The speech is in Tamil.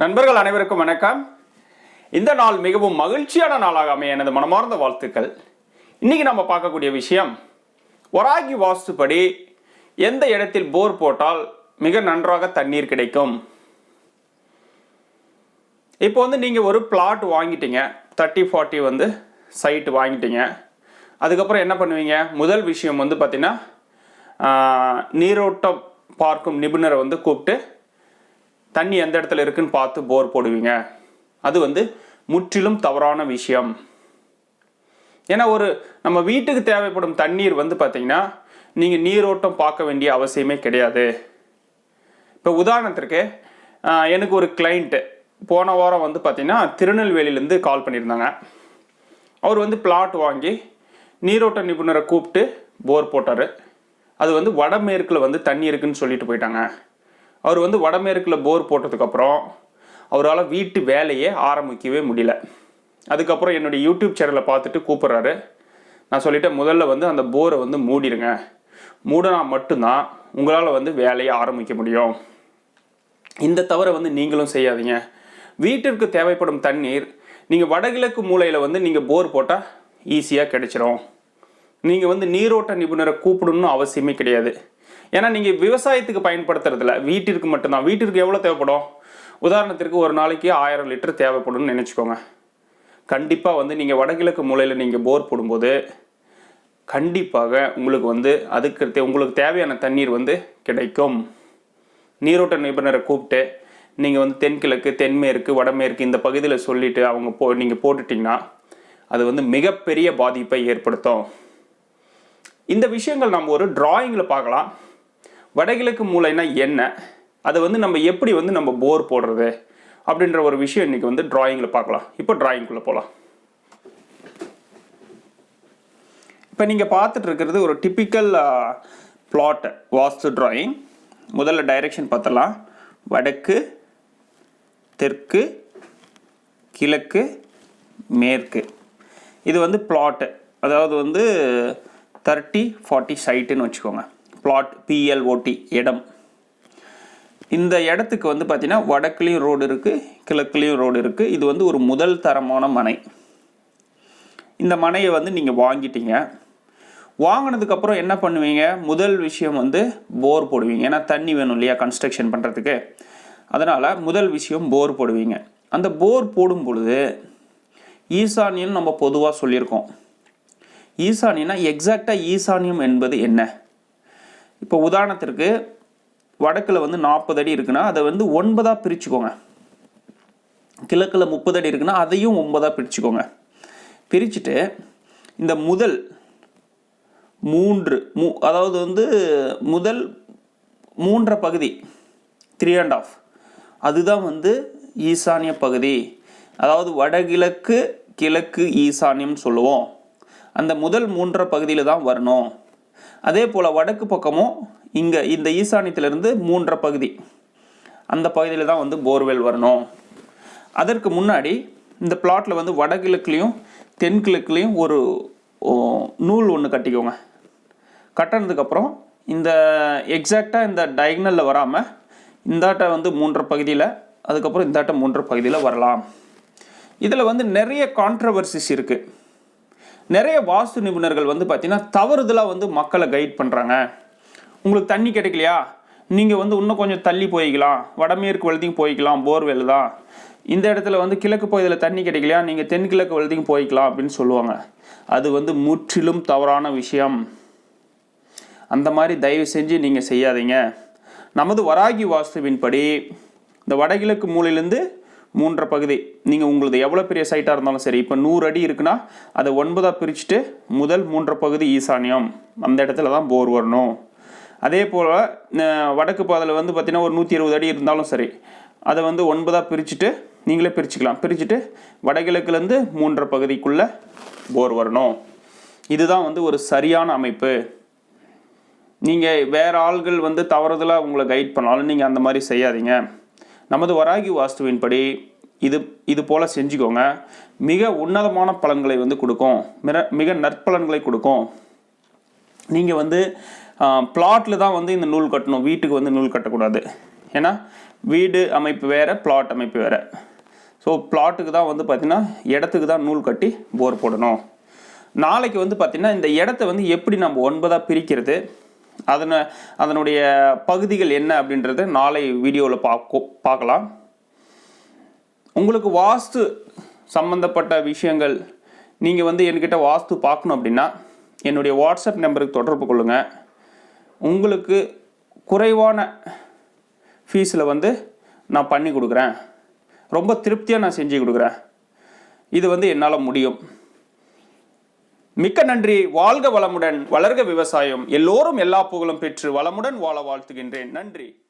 நண்பர்கள் அனைவருக்கும் வணக்கம். இந்த நாள் மிகவும் மகிழ்ச்சியான நாளாக அமைய எனது மனமார்ந்த வாழ்த்துக்கள். இன்னைக்கு நம்ம பார்க்கக்கூடிய விஷயம் ஒராகி வாஸ்துப்படி எந்த இடத்தில் போர் போட்டால் மிக நன்றாக தண்ணீர் கிடைக்கும்? இப்போ வந்து நீங்கள் ஒரு பிளாட் வாங்கிட்டீங்க தேர்ட்டி ஃபார்ட்டி வந்து சைட் வாங்கிட்டீங்க. அதுக்கப்புறம் என்ன பண்ணுவீங்க? முதல் விஷயம் வந்து பார்த்தீங்கன்னா நீரோட்டம் பார்க்கும் நிபுணரை வந்து கூப்பிட்டு தண்ணி எந்த இடத்துல இருக்குன்னு பார்த்து போர் போடுவீங்க. அது வந்து முற்றிலும் தவறான விஷயம். ஏன்னா ஒரு நம்ம வீட்டுக்கு தேவைப்படும் தண்ணீர் வந்து பார்த்தீங்கன்னா நீங்கள் நீரோட்டம் பார்க்க வேண்டிய அவசியமே கிடையாது. இப்போ உதாரணத்திற்கு எனக்கு ஒரு கிளைண்ட்டு போன வாரம் வந்து பார்த்திங்கன்னா திருநெல்வேலியிலேருந்து கால் பண்ணியிருந்தாங்க. அவர் வந்து பிளாட் வாங்கி நீரோட்ட நிபுணரை கூப்பிட்டு போர் போட்டார். அது வந்து வடமேற்கில் வந்து தண்ணி இருக்குன்னு சொல்லிட்டு போயிட்டாங்க. அவர் வந்து வடமேற்கில் போர் போட்டதுக்கப்புறம் அவரால் வீட்டு வேலையே ஆரம்பிக்கவே முடியல. அதுக்கப்புறம் என்னுடைய யூடியூப் சேனலை பார்த்துட்டு கூப்பிட்றாரு. நான் சொல்லிட்டேன் முதல்ல வந்து அந்த போரை வந்து மூடிடுங்க மூடினா மட்டும்தான் உங்களால் வந்து வேலையை ஆரம்பிக்க முடியும். இந்த தவறை வந்து நீங்களும் செய்யாதீங்க. வீட்டிற்கு தேவைப்படும் தண்ணீர் நீங்கள் வடகிழக்கு மூலையில் வந்து நீங்கள் போர் போட்டால் ஈஸியாக கிடைச்சிரும். நீங்கள் வந்து நீரோட்ட நிபுணரை கூப்பிடணும்னு அவசியமே கிடையாது. ஏன்னா நீங்கள் விவசாயத்துக்கு பயன்படுத்துறதில்ல வீட்டிற்கு மட்டும்தான். வீட்டிற்கு எவ்வளோ தேவைப்படும்? உதாரணத்திற்கு ஒரு நாளைக்கு ஆயிரம் லிட்டர் தேவைப்படும்னு நினச்சிக்கோங்க. கண்டிப்பாக வந்து நீங்கள் வடகிழக்கு மூலையில் நீங்கள் போர் போடும்போது கண்டிப்பாக உங்களுக்கு வந்து அதுக்கு உங்களுக்கு தேவையான தண்ணீர் வந்து கிடைக்கும். நீரோட்ட நிபுணரை கூப்பிட்டு நீங்கள் வந்து தென்கிழக்கு தென்மேற்கு வடமேற்கு இந்த பகுதியில் சொல்லிட்டு அவங்க போ நீங்கள் போட்டுட்டிங்கன்னா அது வந்து மிகப்பெரிய பாதிப்பை ஏற்படுத்தும். இந்த விஷயங்கள் நம்ம ஒரு டிராயிங்கில் பார்க்கலாம். வடகிழக்கு மூளைனா என்ன? அதை வந்து நம்ம எப்படி வந்து நம்ம போர் போடுறது? அப்படின்ற ஒரு விஷயம் இன்றைக்கி வந்து ட்ராயிங்கில் பார்க்கலாம். இப்போ ட்ராயிங்குள்ளே போகலாம் இப்போ நீங்கள் பார்த்துட்டு இருக்கிறது ஒரு டிப்பிக்கல் பிளாட் வாஸ்து ட்ராயிங் முதல்ல டைரெக்ஷன் பார்த்தலாம் வடக்கு தெற்கு கிழக்கு மேற்கு. இது வந்து பிளாட்டு அதாவது வந்து தேர்ட்டி ஃபார்ட்டி சைட்டுன்னு வச்சுக்கோங்க. பிளாட் பிஎல்ஓடி இடம். இந்த இடத்துக்கு வந்து பார்த்திங்கன்னா வடக்குலேயும் ரோடு இருக்குது கிழக்குலேயும் ரோடு இருக்குது இது வந்து ஒரு முதல் தரமான மனை. இந்த மனையை வந்து நீங்கள் வாங்கிட்டீங்க. வாங்கினதுக்கப்புறம் என்ன பண்ணுவீங்க? முதல் விஷயம் வந்து போர் போடுவீங்க. ஏன்னா தண்ணி வேணும் இல்லையா கன்ஸ்ட்ரக்ஷன் பண்ணுறதுக்கு அதனால் முதல் விஷயம் போர் போடுவீங்க. அந்த போர் போடும் பொழுது ஈசானியம் நம்ம பொதுவாக சொல்லியிருக்கோம். ஈசானியம்னா எக்ஸாக்டாக ஈசானியம் என்பது என்ன? இப்போ உதாரணத்திற்கு வடக்கில் வந்து நாற்பது அடி இருக்குன்னா அதை வந்து ஒன்பதாக பிரிச்சுக்கோங்க. கிழக்கில் முப்பது அடி இருக்குன்னா அதையும் ஒன்பதாக பிரிச்சுக்கோங்க. பிரிச்சுட்டு இந்த முதல் மூன்று மூ அதாவது வந்து முதல் மூன்றரை பகுதி த்ரீ அண்ட் ஆஃப் அதுதான் வந்து ஈசானிய பகுதி. அதாவது வடகிழக்கு கிழக்கு ஈசானியம்னு சொல்லுவோம். அந்த முதல் மூன்றரை பகுதியில் தான் வரணும். அதே போல் வடக்கு பக்கமும் இங்கே இந்த ஈசானியத்திலிருந்து மூன்றரை பகுதி. அந்த பகுதியில் தான் வந்து போர்வெல் வரணும். அதற்கு முன்னாடி இந்த பிளாட்டில் வந்து வடகிழக்குலேயும் தென்கிழக்குலேயும் ஒரு நூல் ஒன்று கட்டிக்கோங்க. கட்டினதுக்கப்புறம் இந்த எக்ஸாக்டாக இந்த டயக்னலில் வராமல் இந்தாட்ட வந்து மூன்றரை பகுதியில் அதுக்கப்புறம் இந்தாட்ட மூன்றரை பகுதியில் வரலாம். இதில் வந்து நிறைய கான்ட்ரவர்சிஸ் இருக்குது நிறைய வாஸ்து நிபுணர்கள் வந்து பார்த்தீங்கன்னா தவறுதலாக வந்து மக்களை கைட் பண்ணுறாங்க உங்களுக்கு தண்ணி கிடைக்கலையா? நீங்கள் வந்து இன்னும் கொஞ்சம் தள்ளி போய்க்கலாம். வடமேற்கு வழுதியும் போய்க்கலாம் போர்வெல் தான். இந்த இடத்துல வந்து கிழக்கு பகுதியில் தண்ணி கிடைக்கலையா? நீங்கள் தென்கிழக்கு வழுதியும் போய்க்கலாம் அப்படின்னு சொல்லுவாங்க. அது வந்து முற்றிலும் தவறான விஷயம். அந்த மாதிரி தயவு செஞ்சு நீங்கள் செய்யாதீங்க. நமது வராகி வாஸ்துவின்படி இந்த வடகிழக்கு மூலையிலேருந்து மூன்றரை பகுதி. நீங்கள் உங்களது எவ்வளோ பெரிய சைட்டாக இருந்தாலும் சரி இப்போ நூறு அடி இருக்குன்னா அதை ஒன்பதாக பிரிச்சுட்டு முதல் மூன்றரை பகுதி ஈசானியம். அந்த இடத்துல தான் போர் வரணும். அதே போல் வடக்கு பாதையில் வந்து பார்த்திங்கன்னா ஒரு நூற்றி இருபது அடி இருந்தாலும் சரி அதை வந்து ஒன்பதாக பிரிச்சுட்டு நீங்களே பிரிச்சுக்கலாம். பிரிச்சுட்டு வடகிழக்குலேருந்து மூன்றரை பகுதிக்குள்ளே போர் வரணும். இதுதான் வந்து ஒரு சரியான அமைப்பு. நீங்கள் வேறு ஆள்கள் வந்து தவறுதலாக உங்களை கைட் பண்ணாலும் நீங்கள் அந்த மாதிரி செய்யாதீங்க. நமது வராகி வாஸ்துவின்படி இது இது போல் செஞ்சுக்கோங்க. மிக உன்னதமான பலன்களை வந்து கொடுக்கும். மிக மிக நற்பலன்களை கொடுக்கும். நீங்கள் வந்து பிளாட்டில் தான் வந்து இந்த நூல் கட்டணும். வீட்டுக்கு வந்து நூல் கட்டக்கூடாது. ஏன்னா வீடு அமைப்பு வேறு பிளாட் அமைப்பு வேறு. ஸோ பிளாட்டுக்கு தான் வந்து பார்த்திங்கன்னா இடத்துக்கு தான் நூல் கட்டி போர் போடணும். நாளைக்கு வந்து பார்த்திங்கன்னா இந்த இடத்த வந்து எப்படி நம்ம ஒன்பதாக பிரிக்கிறது அதனை அதனுடைய பகுதிகள் என்ன அப்படின்றத நாளை வீடியோவில் பார்க்க பார்க்கலாம் உங்களுக்கு வாஸ்து சம்மந்தப்பட்ட விஷயங்கள் நீங்கள் வந்து என்கிட்ட வாஸ்து பார்க்கணும் அப்படின்னா என்னுடைய வாட்ஸ்அப் நம்பருக்கு தொடர்பு கொள்ளுங்கள் உங்களுக்கு குறைவான ஃபீஸில் வந்து நான் பண்ணி கொடுக்குறேன். ரொம்ப திருப்தியாக நான் செஞ்சு கொடுக்குறேன். இது வந்து என்னால் முடியும். மிக்க நன்றி. வாழ்க வளமுடன். வளர்க விவசாயம். எல்லோரும் எல்லா புகழும் பெற்று வளமுடன் வாழ வாழ்த்துகின்றேன். நன்றி.